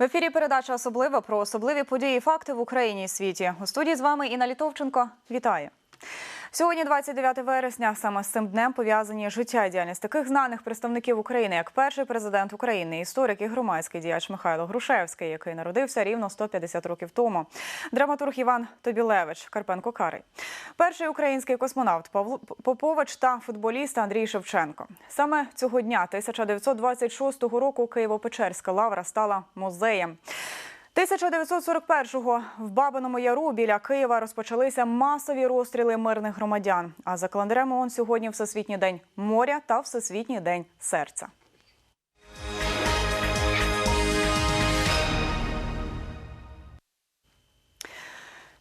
В ефірі передача особлива про особливі події і факти в Україні і світі. У студії з вами Інна Літовченко. Вітаю. Сьогодні, 29 вересня, саме з цим днем пов'язані життя і діяльність таких знаних представників України, як перший президент України, історик і громадський діяч Михайло Грушевський, який народився рівно 150 років тому. Драматург Іван Тобілевич, Карпенко Карий, перший український космонавт Павло Попович та футболіст Андрій Шевченко. Саме цього дня, 1926 року, Києво-Печерська лавра стала музеєм. 1941-го в Бабиному Яру біля Києва розпочалися масові розстріли мирних громадян. А за календарем ООН сьогодні Всесвітній день моря та Всесвітній день серця.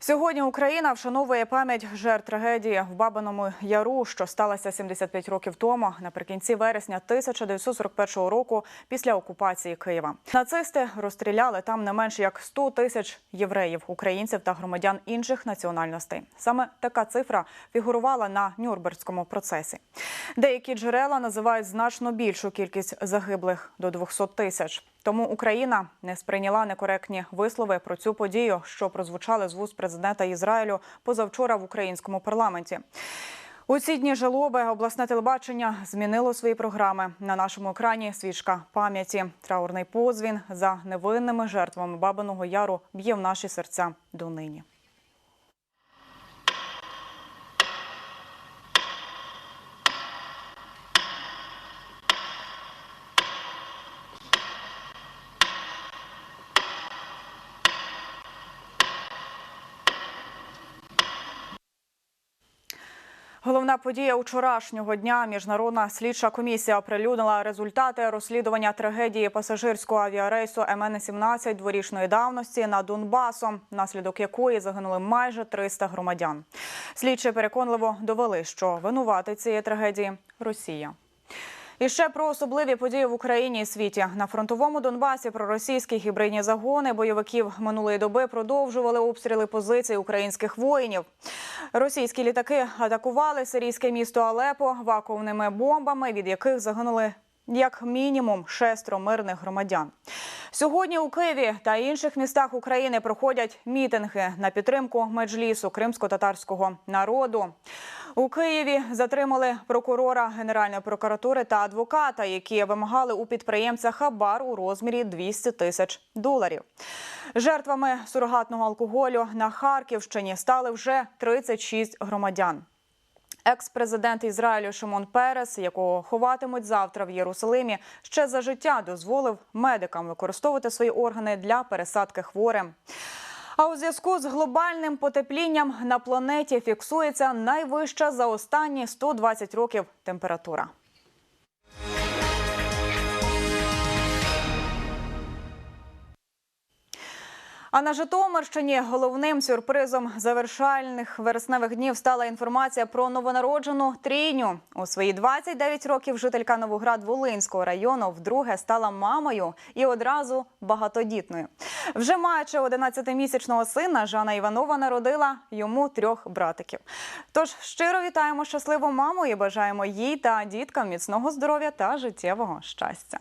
Сьогодні Україна вшановує пам'ять жертв трагедії в Бабиному Яру, що сталося 75 років тому, наприкінці вересня 1941 року, після окупації Києва. Нацисти розстріляли там не менше як 100 тисяч євреїв, українців та громадян інших національностей. Саме така цифра фігурувала на Нюрнберзькому процесі. Деякі джерела називають значно більшу кількість загиблих до 200 тисяч. Тому Україна не сприйняла некоректні вислови про цю подію, що прозвучали з вуст президента Ізраїлю позавчора в українському парламенті. У ці дні жалоби обласне телебачення змінило свої програми. На нашому екрані свічка пам'яті. Траурний позвін за невинними жертвами Бабиного Яру б'є в наші серця донині. Головна подія вчорашнього дня. Міжнародна слідча комісія оприлюднила результати розслідування трагедії пасажирського авіарейсу МН-17 дворічної давності над Донбасом, внаслідок якої загинули майже 300 громадян. Слідчі переконливо довели, що винувати цієї трагедії Росія. І ще про особливі події в Україні і світі на фронтовому Донбасі. Проросійські гібридні загони бойовиків минулої доби продовжували обстріли позицій українських воїнів. Російські літаки атакували сирійське місто Алепо вакуумними бомбами, від яких загинули як мінімум шестеро мирних громадян. Сьогодні у Києві та інших містах України проходять мітинги на підтримку меджлісу кримсько-татарського народу. У Києві затримали прокурора Генеральної прокуратури та адвоката, які вимагали у підприємця хабар у розмірі 200 тисяч доларів. Жертвами сурогатного алкоголю на Харківщині стали вже 36 громадян. Екс-президент Ізраїлю Шимон Перес, якого ховатимуть завтра в Єрусалимі, ще за життя дозволив медикам використовувати свої органи для пересадки хворим. А у зв'язку з глобальним потеплінням на планеті фіксується найвища за останні 120 років температура. А на Житомирщині головним сюрпризом завершальних вересневих днів стала інформація про новонароджену трійню. У свої 29 років жителька Новоград-Волинського району вдруге стала мамою і одразу багатодітною. Вже маючи 11-місячного сина, Жанна Іванова народила йому трьох братиків. Тож щиро вітаємо щасливу маму і бажаємо їй та діткам міцного здоров'я та життєвого щастя.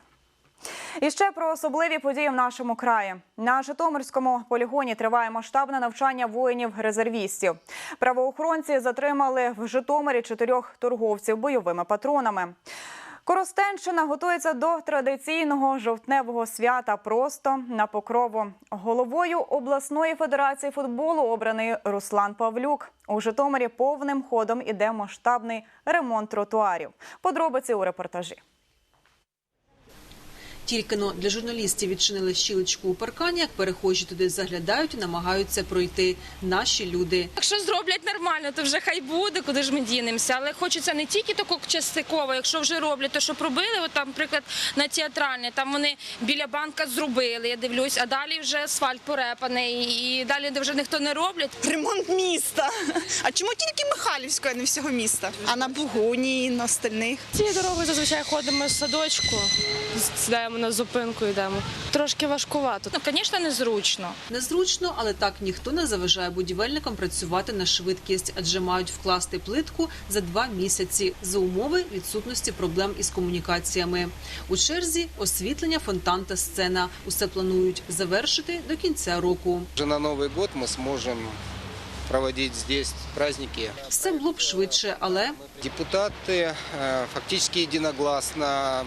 І ще про особливі події в нашому краї. На Житомирському полігоні триває масштабне навчання воїнів-резервістів. Правоохоронці затримали в Житомирі чотирьох торговців бойовими патронами. Коростенщина готується до традиційного жовтневого свята просто на покрову. Головою обласної федерації футболу обраний Руслан Павлюк. У Житомирі повним ходом іде масштабний ремонт тротуарів. Подробиці у репортажі. Тільки но для журналістів відчинили щілочку у паркані, як перехожі туди заглядають і намагаються пройти наші люди. Якщо зроблять нормально, то вже хай буде, куди ж ми дінемося. Але хочеться не тільки тако частково, якщо вже роблять, то що пробили, от там, наприклад, на театральне, там вони біля банка зробили, я дивлюсь, а далі вже асфальт порепаний, і далі вже ніхто не роблять. ремонт міста. А чому тільки Михайлівської, а не всього міста? А на Бугуні, на остальних? Цією дорогою зазвичай ходимо з садочку, сідаємо на зупинку йдемо. Трошки важкувато. Ну, звісно, незручно. Незручно, але так ніхто не заважає будівельникам працювати на швидкість, адже мають вкласти плитку за два місяці за умови відсутності проблем із комунікаціями. У черзі освітлення, фонтан та сцена. Усе планують завершити до кінця року. Уже на Новый год мы сможем проводить здесь праздники. Все було б швидше, але Депутаты э, фактически единогласно м,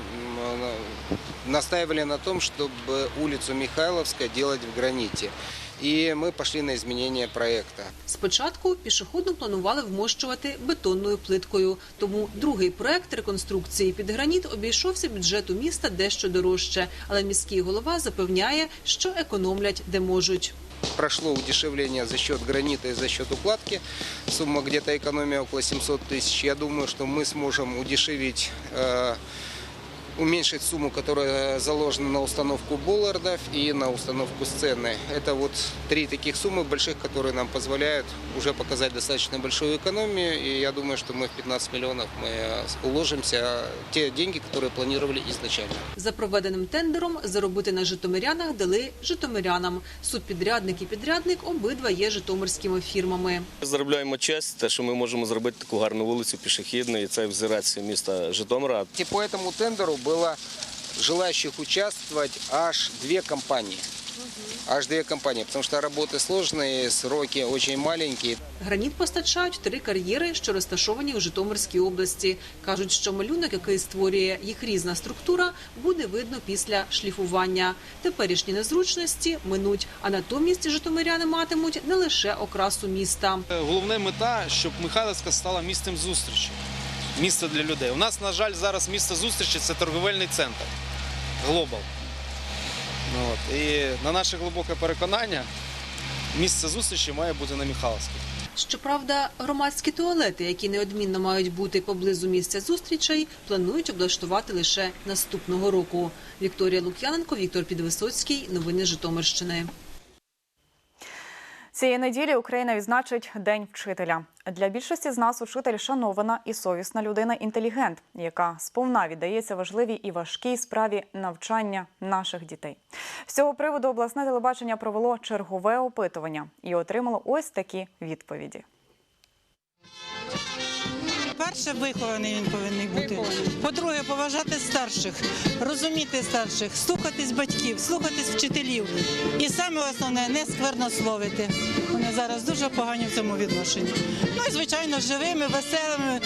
э, настаивали на том, чтобы улицу Михайловская делать в граните. И мы пошли на изменение проекта. спочатку пішохідну планували вмощувати бетонною плиткою. Тому другий проект реконструкції під граніт обійшовся бюджету міста дещо дорожче. Але міський голова запевняє, що економлять де можуть. Прошло удешевление за счет гранита и за счет укладки. Сумма где-то экономия около 700 тысяч. Я думаю, что мы сможем удешевить, э, уменьшить сумму, которая заложена на установку боллардов и на установку сцены. Это вот три таких суммы больших, которые нам позволяют уже показать достаточно большую экономию. И я думаю, что мы в 15 миллионов мы э, уложимся те деньги, которые планировали изначально. За проведеним тендером заробити на житомирянах дали житомирянам. Субпідрядник і підрядник обидва є житомирськими фірмами. Заробляємо честь, те, що ми можемо зробити таку гарну вулицю пішохідну, і це взірець міста Житомира. И по этому тендеру было желающих участвовать аж две компании. Аж две компании, потому что работы сложные, сроки очень маленькие. Граніт постачають три кар'єри, що розташовані у Житомирській області. Кажуть, що малюнок, який створює їх різна структура, буде видно після шліфування. Теперішні незручності минуть, а натомість житомиряни матимуть не лише окрасу міста. Головна мета, щоб Михайлівська стала місцем зустрічі, місце для людей. У нас, на жаль, зараз місце зустрічі це торговельний центр Глобал. Ну, от. І на наше глибоке переконання, місце зустрічі має бути на Михайлівській. Щоправда, громадські туалети, які неодмінно мають бути поблизу місця зустрічей, планують облаштувати лише наступного року. Вікторія Лук'яненко, Віктор Підвисоцький. Новини Житомирщини. Цієї неділі Україна відзначить День вчителя. Для більшості з нас учитель шанована і совісна людина, інтелігент, яка сповна віддається важливій і важкій справі навчання наших дітей. З цього приводу обласне телебачення провело чергове опитування і отримало ось такі відповіді. Перше, вихований він повинен бути. По-друге, поважати старших, розуміти старших, слухатись батьків, слухатись вчителів. І саме основне не сквернословити. Вони зараз дуже погані в цьому відношенні. Ну і звичайно, живими, веселими,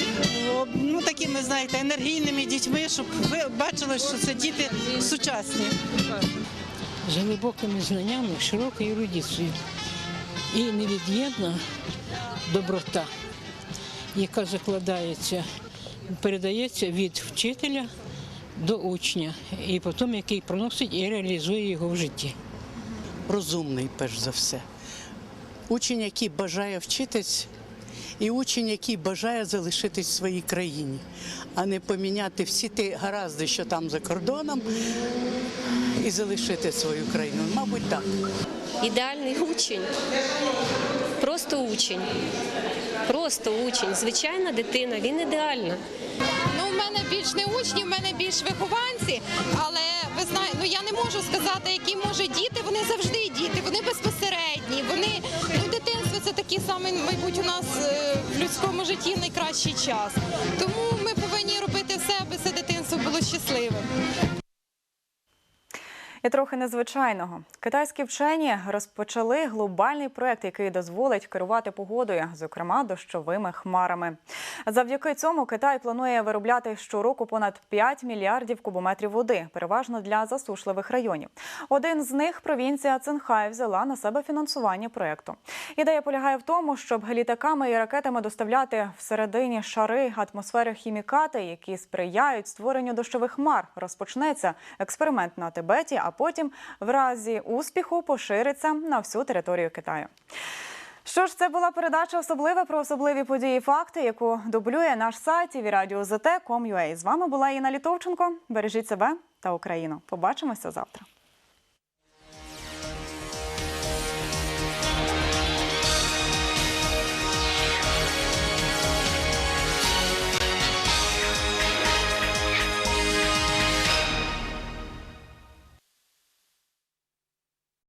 ну такими, знаєте, енергійними дітьми, щоб ви бачили, що це діти сучасні. з глибокими знаннями, широкою ерудицією і невід'ємна доброта, яка закладається, передається від вчителя до учня, і потім який проносить і реалізує його в житті. розумний, перш за все. Учень, який бажає вчитись, і учень, який бажає залишитись в своїй країні, а не поміняти всі ті гаразди, що там за кордоном, і залишити свою країну. Мабуть, так. Ідеальний учень. Просто учень. Просто учень. Звичайна дитина, він ідеальна. Ну, в мене більш не учні, в мене більш вихованці, але ви знаєте, ну я не можу сказати, які може діти. Вони завжди діти, вони безпосередні. Вони ну, дитинство це такий самий, мабуть, у нас е, в людському житті найкращий час. Тому І трохи незвичайного. Китайські вчені розпочали глобальний проект, який дозволить керувати погодою, зокрема дощовими хмарами. Завдяки цьому Китай планує виробляти щороку понад 5 мільярдів кубометрів води, переважно для засушливих районів. Один з них провінція Цинхай взяла на себе фінансування проекту. Ідея полягає в тому, щоб літаками і ракетами доставляти всередині шари атмосфери хімікати, які сприяють створенню дощових хмар. Розпочнеться експеримент на Тибеті, а потім, в разі успіху, пошириться на всю територію Китаю. Що ж, це була передача особлива про особливі події і факти, яку дублює наш сайт tvradio.zt.com.ua. З вами була Інна Літовченко. Бережіть себе та Україну. Побачимося завтра.